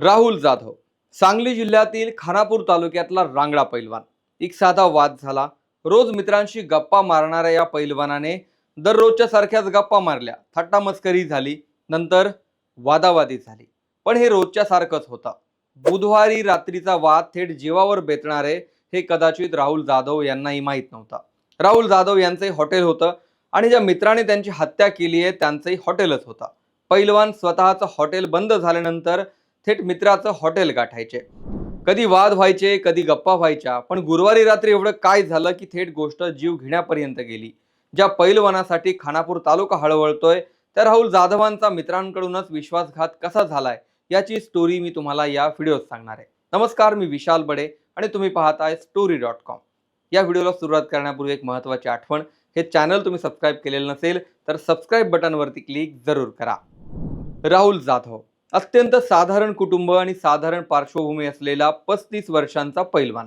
राहुल जाधव सांगली जिल्ह्यातील खानापूर तालुक्यातला रांगडा पैलवान. एक साधा वाद झाला. रोज मित्रांशी गप्पा मारणाऱ्या या पैलवानाने दररोजच्या सारख्याच गप्पा मारल्या. थट्टा मस्करी झाली. नंतर वादावादी झाली. पण हे रोजच्या सारखंच होतं. बुधवारी रात्रीचा वाद थेट जीवावर बेतणारे हे कदाचित राहुल जाधव यांनाही माहीत नव्हता. राहुल जाधव यांचे हॉटेल होतं आणि ज्या मित्राने त्यांची हत्या केली आहे त्यांचंही हॉटेलच होतं. पैलवान स्वतःचं हॉटेल बंद झाल्यानंतर थेट मित्राचं हॉटेल गाठायचे. कधी वाद व्हायचे कधी गप्पा व्हायच्या पण गुरुवारी रात्री एवढं काय झालं की थेट गोष्ट जीव घेण्यापर्यंत गेली. ज्या पैलवानासाठी खानापूर तालुका हळवळतोय त्या राहुल जाधवांचा मित्रांकडूनच विश्वासघात कसा झालाय याची स्टोरी मी तुम्हाला या व्हिडिओत सांगणार आहे. नमस्कार मी विशाल बडे आणि तुम्ही पाहताय स्टोरी डॉट कॉम या व्हिडिओला सुरुवात करण्यापूर्वी एक महत्त्वाची आठवण हे चॅनल तुम्ही सबस्क्राईब केलेलं नसेल तर सबस्क्राईब बटनवरती क्लिक जरूर करा. राहुल जाधव. अत्यंत साधारण कुटुंब आणि साधारण पार्श्वभूमी असलेला पस्तीस वर्षांचा पैलवान.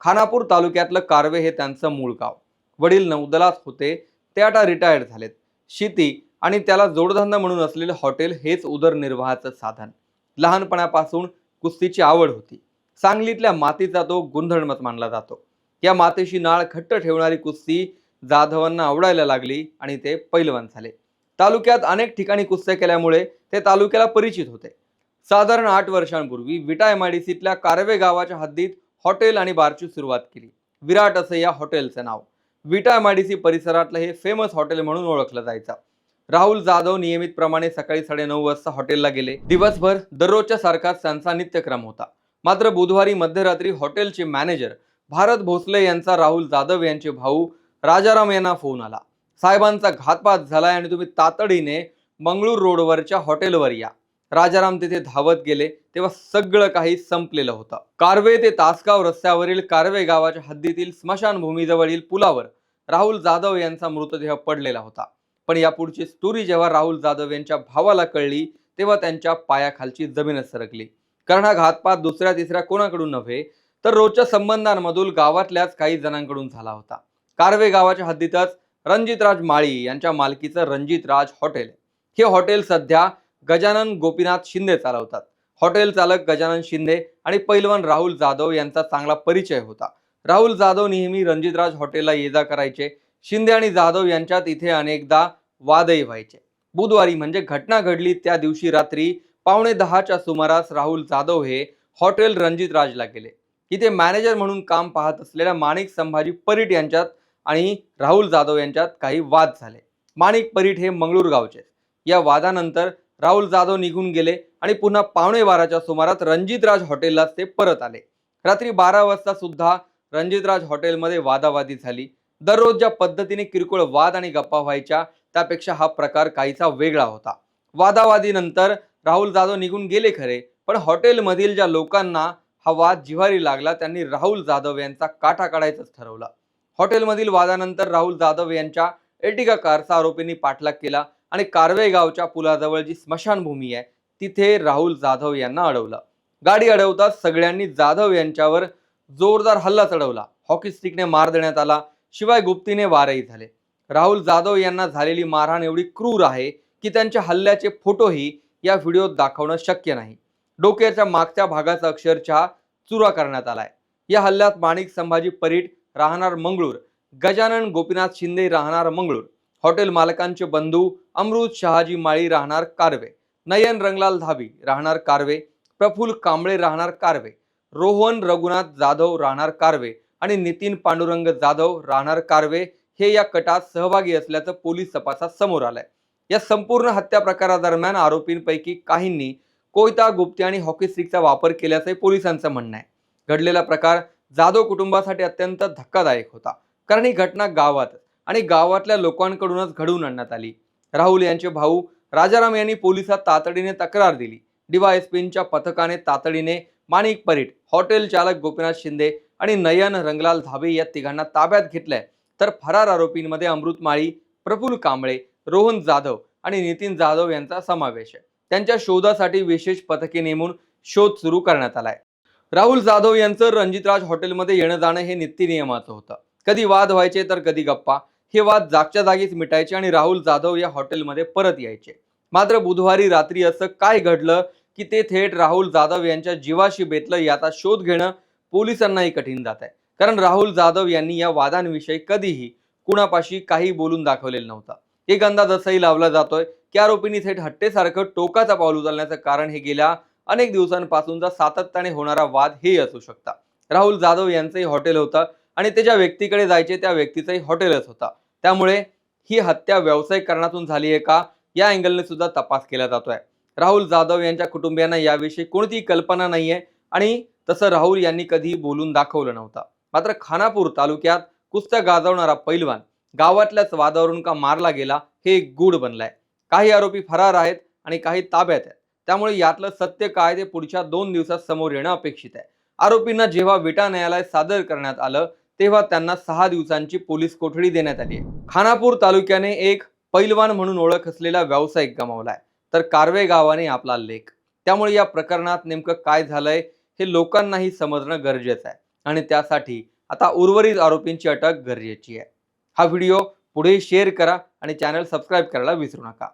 खानापूर तालुक्यातलं कारवे हे त्यांचं मूळ गाव. वडील नौदलात होते ते आता रिटायर्ड झालेत. शेती आणि त्याला जोडधंदा म्हणून असलेलं हॉटेल हेच उदरनिर्वाहाचं साधन. लहानपणापासून कुस्तीची आवड होती. सांगलीतल्या मातीचा तो गुणधर्मच मानला जातो. या मातेशी नाळ घट्ट ठेवणारी कुस्ती जाधवांना आवडायला लागली आणि ते पैलवान झाले. तालुक्यात अनेक ठिकाणी कुस्त्या केल्यामुळे ते तालुक्याला परिचित होते. साधारण आठ वर्षांपूर्वी विटा एम आय डी सीतल्या कारवे गावाच्या हद्दीत हॉटेल आणि बारची सुरुवात केली. विराट असं या हॉटेलचं नाव. Vita M I D C परिसरातलं हे फेमस हॉटेल म्हणून ओळखलं जायचं. राहुल जाधव नियमितप्रमाणे सकाळी साडेनऊ वाजता हॉटेलला गेले. दिवसभर दररोजच्या सारखाच त्यांचा नित्यक्रम होता. मात्र बुधवारी मध्यरात्री हॉटेलचे मॅनेजर भारत भोसले यांचा राहुल जाधव यांचे भाऊ राजाराम यांना फोन आला. साहेबांचा घातपात झालाय आणि तुम्ही तातडीने मंगळूर रोडवरच्या हॉटेलवर या. राजाराम तिथे धावत गेले तेव्हा सगळं काही संपलेलं होतं. कारवे ते तासगाव रस्त्यावरील कारवे गावाच्या हद्दीतील स्मशानभूमीजवळील पुलावर राहुल जाधव यांचा मृतदेह पडलेला होता. पण यापुढची स्टोरी जेव्हा राहुल जाधव यांच्या भावाला कळली तेव्हा त्यांच्या पायाखालची जमीनच सरकली. कारण हा घातपात दुसऱ्या तिसऱ्या कोणाकडून नव्हे तर रोजच्या संबंधांमधून गावातल्याच काही जणांकडून झाला होता. कारवे गावाच्या हद्दीतच रणजितराज माळी यांच्या मालकीचं रणजितराज हॉटेल. हे हॉटेल सध्या गजानन गोपीनाथ शिंदे चालवतात. हॉटेल चालक गजानन शिंदे आणि पैलवान राहुल जाधव यांचा चांगला परिचय होता. राहुल जाधव नेहमी रणजितराज हॉटेलला ये जा करायचे. शिंदे आणि जाधव यांच्यात इथे अनेकदा वादही व्हायचे. बुधवारी म्हणजे घटना घडली त्या दिवशी रात्री पावणे दहाच्या सुमारास राहुल जाधव हे हॉटेल रणजितराजला गेले. इथे मॅनेजर म्हणून काम पाहत असलेल्या माणिक संभाजी परीट यांच्यात आणि राहुल जाधव यांच्यात काही वाद झाले. माणिक परीट हे मंगळूर गावचे या वादानंतर राहुल जाधव निघून गेले आणि पुन्हा पावणे बाराच्या सुमारात रणजितराज हॉटेलला ते परत आले. रात्री बारा वाजता सुद्धा रणजितराज हॉटेलमध्ये वादावादी झाली. दररोज ज्या पद्धतीने किरकोळ वाद आणि गप्पा व्हायच्या त्यापेक्षा हा प्रकार काहीसा वेगळा होता. वादावादीनंतर राहुल जाधव निघून गेले खरे पण हॉटेलमधील ज्या लोकांना हा वाद जिव्हारी लागला त्यांनी राहुल जाधव यांचा काटा काढायचंच ठरवलं. हॉटेलमधील वादानंतर राहुल जाधव यांच्या एर्टिगा कारचा आरोपींनी पाठलाग केला आणि कारवे गावच्या पुलाजवळ जी स्मशानभूमी आहे तिथे राहुल जाधव यांना अडवलं. गाडी अडवताच सगळ्यांनी जाधव यांच्यावर जोरदार हल्ला चढवला. हॉकी स्टिकने मार देण्यात आला शिवाय गुप्तीने वारही झाले. राहुल जाधव यांना झालेली मारहाण एवढी क्रूर आहे की त्यांच्या हल्ल्याचे फोटोही या व्हिडिओत दाखवणं शक्य नाही. डोक्याच्या मागच्या भागाचा अक्षरशः चुरा करण्यात आलाय. या हल्ल्यात माणिक संभाजी परीट राहणार मंगळूर. गजानन गोपीनाथ शिंदे राहणार मंगळूर. हॉटेल मालकांचे बंधू अमृत शहाजी माळी राहणार कारवे. नयन रंगलाल धाबी राहणार कारवे. प्रफुल कांबळे राहणार कारवे. रोहन रघुनाथ जाधव राहणार कारवे. आणि नितीन पांडुरंग जाधव राहणार कारवे. हे या कटात सहभागी असल्याचं पोलीस तपासात समोर आलंय. या संपूर्ण हत्या प्रकारादरम्यान आरोपींपैकी काहींनी कोयता गुप्ते आणि हॉकी स्टिकचा वापर केल्याचंही पोलिसांचं म्हणणं आहे. घडलेला प्रकार जाधव कुटुंबासाठी अत्यंत धक्कादायक होता. कारण ही घटना गावात आणि गावातल्या लोकांकडूनच घडवून आणण्यात आली. राहुल यांचे भाऊ राजाराम यांनी पोलिसात तातडीने तक्रार दिली. डीवायएसपींच्या पथकाने तातडीने माणिक परीट हॉटेल चालक गोपीनाथ शिंदे आणि नयन रंगलाल धाबे या तिघांना ताब्यात घेतलंय. तर फरार आरोपींमध्ये अमृत माळी प्रफुल्ल कांबळे रोहन जाधव आणि नितीन जाधव यांचा समावेश आहे. त्यांच्या शोधासाठी विशेष पथके नेमून शोध सुरू करण्यात आलाय. राहुल जाधव यांचं रणजितराज हॉटेलमध्ये येणं जाणं हे नित्य नियमाचं होतं. कधी वाद व्हायचे तर कधी गप्पा. हे वाद जागच्या जागीच मिटायचे आणि राहुल जाधव या हॉटेलमध्ये परत यायचे. मात्र बुधवारी रात्री असं काय घडलं की ते थेट राहुल जाधव यांच्या जीवाशी बेतलं याचा शोध घेणं पोलिसांनाही कठीण जात आहे. कारण राहुल जाधव यांनी या वादांविषयी कधीही कुणापाशी काही बोलून दाखवलेलं नव्हतं. एक अंदाज असंही लावला जातोय की आरोपींनी थेट हट्टेसारखं टोकाचा पाऊल उचलण्याचं कारण हे गेल्या अनेक दिवसांपासूनचा सातत्याने होणारा वाद हे असू शकता. राहुल जाधव यांचंही हॉटेल होतं आणि ते ज्या व्यक्तीकडे जायचे त्या व्यक्तीचंही हॉटेलच होता. त्यामुळे ही हत्या व्यावसायिक कारणातून झाली आहे का? या अँगलने सुद्धा तपास केला जातोय. राहुल जाधव यांच्या कुटुंबियांना याविषयी कोणतीही कल्पना नाहीये आणि तसं राहुल यांनी कधीही बोलून दाखवलं नव्हतं. मात्र खानापूर तालुक्यात कुस्त्या गाजवणारा पैलवान गावातल्याच वादावरून का मारला गेला हे एक गूढ बनलाय. काही आरोपी फरार आहेत आणि काही ताब्यात आहेत. त्यामुळे यातलं सत्य काय ते पुढच्या दोन दिवसात समोर येणं अपेक्षित आहे. आरोपींना जेव्हा विटा न्यायालयात सादर करण्यात आलं तेव्हा त्यांना सहा दिवसांची पोलीस कोठडी देण्यात आली आहे. खानापूर तालुक्याने एक पैलवान म्हणून ओळख असलेला व्यावसायिक गमावलाय तर कारवे गावाने आपला लेख. त्यामुळे या प्रकरणात नेमकं काय झालंय हे लोकांनाही समजणं गरजेचं आहे. आणि त्यासाठी आता उर्वरित आरोपींची अटक गरजेची आहे. हा व्हिडिओ पुढे शेअर करा आणि चॅनल सबस्क्राईब करायला विसरू नका.